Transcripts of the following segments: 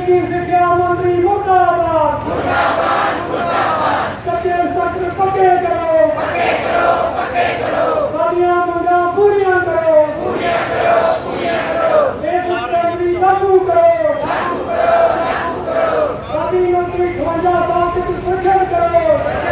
ਤਕਨੀਕੀ ਸਿੱਖਿਆ ਮੰਤਰੀ ਮੁਰਦਾਬਾਦ? ਮੁਰਦਾਬਾਦ ਮੁਰਦਾਬਾਦ। ਕੱਚੇ ਸੈਕਟਰ ਪੱਕੇ ਕਰੋ। ਪੱਕੇ ਕਰੋ ਪੱਕੇ ਕਰੋ। ਸਾਡੀਆਂ ਮੰਗਾਂ ਪੂਰੀਆਂ ਕਰੋ। ਪੂਰੀਆਂ ਕਰੋ ਪੂਰੀਆਂ ਕਰੋ। ਇਹ ਮੁਕਤੀ ਲਾਗੂ ਕਰੋ। ਲਾਗੂ ਕਰੋ ਲਾਗੂ ਕਰੋ। ਸਾਡੀ ਮੰਤਰੀ ਖਵਾਜਾ ਸਾਹਿਬ ਨੂੰ ਸੁਖੜ ਕਰੋ।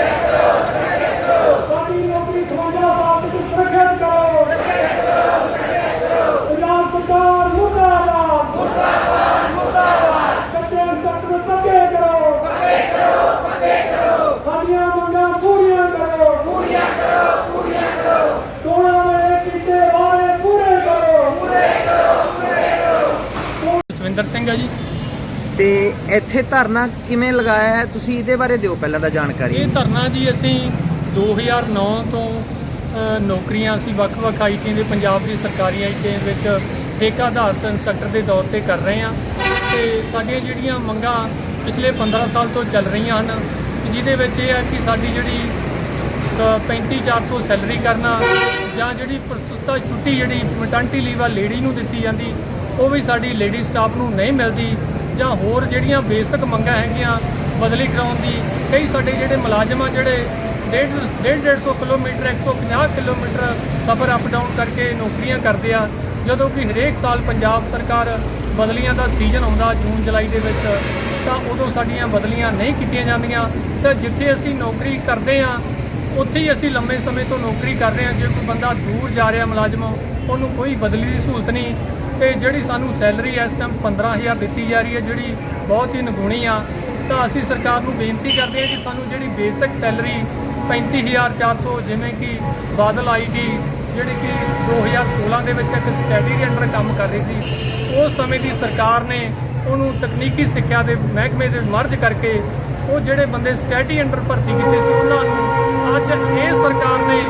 ਜਸਵਿੰਦਰ ਸਿੰਘ ਹੈ ਜੀ। ਤੇ ਇੱਥੇ ਧਰਨਾ ਕਿਵੇਂ ਲਗਾਇਆ ਹੈ? ਤੁਸੀਂ ਇਹਦੇ ਬਾਰੇ ਦਿਓ ਪਹਿਲਾਂ ਤਾਂ ਜਾਣਕਾਰੀ। ਇਹ ਧਰਨਾ ਜੀ ਅਸੀਂ 2009 ਤੋਂ ਅ, ਨੌਕਰੀਆਂ ਅਸੀਂ ਵੱਖ-ਵੱਖ ਆਈਟੀ ਦੇ ਪੰਜਾਬ ਦੀ ਸਰਕਾਰੀ ਆਈਟੀ ਵਿੱਚ ਠੇਕਾ ਆਧਾਰਿਤ ਇੰਸਟ੍ਰਕਟਰ ਦੇ ਤੌਰ ਤੇ ਕਰ ਰਹੇ ਹਾਂ। ਤੇ ਸਾਡੀਆਂ ਜਿਹੜੀਆਂ ਮੰਗਾਂ ਪਿਛਲੇ 15 ਸਾਲ ਤੋਂ ਚੱਲ ਰਹੀਆਂ ਹਨ ਜਿਹਦੇ ਵਿੱਚ ਇਹ ਹੈ ਕਿ ਸਾਡੀ ਜਿਹੜੀ 35400 ਸੈਲਰੀ ਕਰਨਾ ਜਾਂ ਜਿਹੜੀ ਪ੍ਰਸਤੁਤਾ ਛੁੱਟੀ ਜਿਹੜੀ ਮੈਟਰਨਿਟੀ ਲੀਵ ਆ ਲੇਡੀ ਨੂੰ ਦਿੱਤੀ ਜਾਂਦੀ ਉਹ ਵੀ ਸਾਡੀ ਲੇਡੀ ਸਟਾਫ ਨੂੰ ਨਹੀਂ ਮਿਲਦੀ ਜਾਂ ਹੋਰ ਜਿਹੜੀਆਂ ਬੇਸਿਕ ਮੰਗਾਂ ਹੈਗੀਆਂ ਬਦਲੀ ਕਰਾਉਣ ਦੀ, ਕਈ ਸਾਡੇ ਜਿਹੜੇ ਮੁਲਾਜ਼ਮ ਆ ਜਿਹੜੇ ਡੇਢ ਡੇਢ ਡੇਢ ਸੌ ਕਿਲੋਮੀਟਰ 150 ਕਿਲੋਮੀਟਰ ਸਫ਼ਰ ਅਪ ਡਾਊਨ ਕਰਕੇ ਨੌਕਰੀਆਂ ਕਰਦੇ ਆ, ਜਦੋਂ ਕਿ ਹਰੇਕ ਸਾਲ ਪੰਜਾਬ ਸਰਕਾਰ ਬਦਲੀਆਂ ਦਾ ਸੀਜ਼ਨ ਆਉਂਦਾ ਜੂਨ, ਜੁਲਾਈ ਦੇ ਵਿੱਚ, ਤਾਂ ਉਦੋਂ ਸਾਡੀਆਂ ਬਦਲੀਆਂ ਨਹੀਂ ਕੀਤੀਆਂ ਜਾਂਦੀਆਂ। ਤਾਂ ਜਿੱਥੇ ਅਸੀਂ ਨੌਕਰੀ ਕਰਦੇ ਆ, ਉੱਥੇ ਹੀ ਅਸੀਂ ਲੰਮੇ ਸਮੇਂ ਤੋਂ ਨੌਕਰੀ ਕਰ ਰਹੇ ਹਾਂ ਜੇ ਕੋਈ ਬੰਦਾ ਦੂਰ ਜਾ ਰਿਹਾ ਮੁਲਾਜ਼ਮ, ਉਹਨੂੰ ਕੋਈ ਬਦਲੀ ਦੀ ਸਹੂਲਤ ਨਹੀਂ। ਤੇ ਜਿਹੜੀ ਸਾਨੂੰ ਸੈਲਰੀ ਇਸ ਟਾਈਮ 15000 ਦਿੱਤੀ ਜਾ ਰਹੀ ਹੈ, ਜਿਹੜੀ ਬਹੁਤ ਹੀ ਨਗੂਣੀ ਆ, ਤਾਂ ਅਸੀਂ ਸਰਕਾਰ ਨੂੰ ਬੇਨਤੀ ਕਰਦੇ ਹਾਂ ਕਿ ਸਾਨੂੰ ਜਿਹੜੀ ਬੇਸਿਕ ਸੈਲਰੀ 35400 ਜਿਵੇਂ ਕਿ ਬਾਦਲ ਆਈਟੀ ਜਿਹੜੀ ਕਿ 2016 ਦੇ ਵਿੱਚ ਇੱਕ ਸਟੱਡੀ ਦੇ ਅੰਡਰ ਕੰਮ ਕਰ ਰਹੀ ਸੀ, ਉਸ ਸਮੇਂ ਦੀ ਸਰਕਾਰ ਨੇ ਉਹਨੂੰ ਤਕਨੀਕੀ ਸਿੱਖਿਆ ਦੇ ਮਹਿਕਮੇ ਦੇ ਮਰਜ ਕਰਕੇ ਉਹ ਜਿਹੜੇ ਬੰਦੇ ਸਟੈਟੀ ਅੰਡਰ ਭਰਤੀ ਕੀਤੇ ਸੀ, ਉਹਨਾਂ ਨੂੰ ਅੱਜ ਇਹ ਸਰਕਾਰ ਨੇ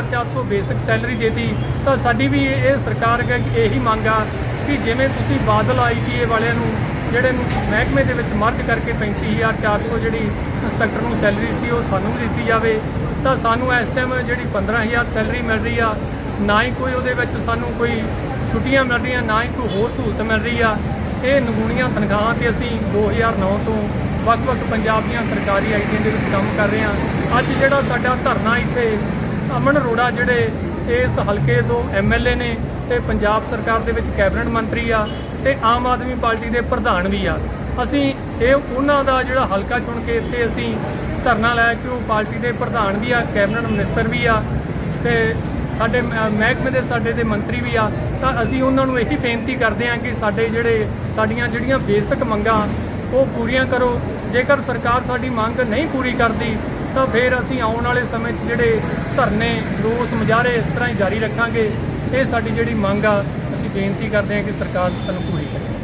35400 ਬੇਸਿਕ ਸੈਲਰੀ ਦੇਤੀ, ਤਾਂ ਸਾਡੀ ਵੀ ਇਹ ਇਹ ਸਰਕਾਰ ਅੱਗੇ ਇਹੀ ਮੰਗ ਆ ਕਿ ਜਿਵੇਂ ਤੁਸੀਂ ਬਾਦਲ ਆਈਟੀਏ ਵਾਲਿਆਂ ਨੂੰ, ਜਿਹੜੇ ਨੂੰ ਮਹਿਕਮੇ ਦੇ ਵਿੱਚ ਮਰਜ ਕਰਕੇ 35400 ਜਿਹੜੀ ਇੰਸਟ੍ਰਕਟਰ ਨੂੰ ਸੈਲਰੀ ਦਿੱਤੀ, ਉਹ ਸਾਨੂੰ ਵੀ ਦਿੱਤੀ ਜਾਵੇ। ਤਾਂ ਸਾਨੂੰ ਇਸ ਟਾਈਮ ਜਿਹੜੀ 15000 ਸੈਲਰੀ ਮਿਲ ਰਹੀ ਆ, ਨਾ ਹੀ ਕੋਈ ਉਹਦੇ ਵਿੱਚ ਸਾਨੂੰ ਕੋਈ ਛੁੱਟੀਆਂ ਮਿਲ ਰਹੀਆਂ, ਨਾ ਹੀ ਕੋਈ ਹੋਰ ਸਹੂਲਤ ਮਿਲ ਰਹੀ ਆ। ਇਹ ਨਗੂਣੀਆਂ ਤਨਖਾਹਾਂ ਤੇ ਅਸੀਂ 2009 ਤੋਂ ਵੱਖ-ਵੱਖ ਪੰਜਾਬ ਦੀਆਂ ਸਰਕਾਰੀ ਆਈਟੀਆਂ ਦੇ ਵਿੱਚ ਕੰਮ ਕਰ ਰਹੇ ਹਾਂ। ਅੱਜ ਜਿਹੜਾ ਸਾਡਾ ਧਰਨਾ ਇੱਥੇ ਅਮਨ ਅਰੋੜਾ ਜਿਹੜੇ ਇਸ ਹਲਕੇ ਤੋਂ ਐਮਐਲਏ ਨੇ ਤੇ ਪੰਜਾਬ ਸਰਕਾਰ ਦੇ ਵਿੱਚ ਕੈਬਨਿਟ ਮੰਤਰੀ ਆ ਤੇ ਆਮ ਆਦਮੀ ਪਾਰਟੀ ਦੇ ਪ੍ਰਧਾਨ ਵੀ ਆ। ਅਸੀਂ ਇਹ ਉਹਨਾਂ ਦਾ ਜਿਹੜਾ ਹਲਕਾ ਚੁਣ ਕੇ ਇੱਥੇ ਅਸੀਂ ਧਰਨਾ ਲਾਇਆ ਕਿ ਉਹ ਪਾਰਟੀ ਦੇ ਪ੍ਰਧਾਨ ਵੀ ਆ, ਕੈਬਨਿਟ ਮਿਨਿਸਟਰ ਵੀ ਆ ਤੇ ਸਾਡੇ ਮ- ਮਹਿਕਮੇ ਦੇ ਸਾਡੇ ਦੇ ਮੰਤਰੀ ਵੀ ਆ। ਤਾਂ ਅਸੀਂ ਉਹਨਾਂ ਨੂੰ ਇਹੀ ਬੇਨਤੀ ਕਰਦੇ ਹਾਂ ਕਿ ਸਾਡੇ ਜਿਹੜੇ, ਸਾਡੀਆਂ ਜਿਹੜੀਆਂ ਬੇਸਿਕ ਮੰਗਾਂ ਉਹ ਪੂਰੀਆਂ ਕਰੋ। ਜੇਕਰ ਸਰਕਾਰ ਸਾਡੀ ਮੰਗ ਨਹੀਂ ਪੂਰੀ ਕਰਦੀ, ਤਾਂ ਫਿਰ ਅਸੀਂ ਆਉਣ ਵਾਲੇ ਸਮੇਂ 'ਚ ਜਿਹੜੇ ਧਰਨੇ, ਰੋਸ ਮੁਜ਼ਾਹਰੇ ਇਸ ਤਰ੍ਹਾਂ ਹੀ ਜਾਰੀ ਰੱਖਾਂਗੇ, ਇਹ ਸਾਡੀ ਜਿਹੜੀ ਮੰਗ ਆ, ਅਸੀਂ ਬੇਨਤੀ ਕਰਦੇ ਹਾਂ ਕਿ ਸਰਕਾਰ ਸਾਨੂੰ ਪੂਰੀ ਕਰੇ।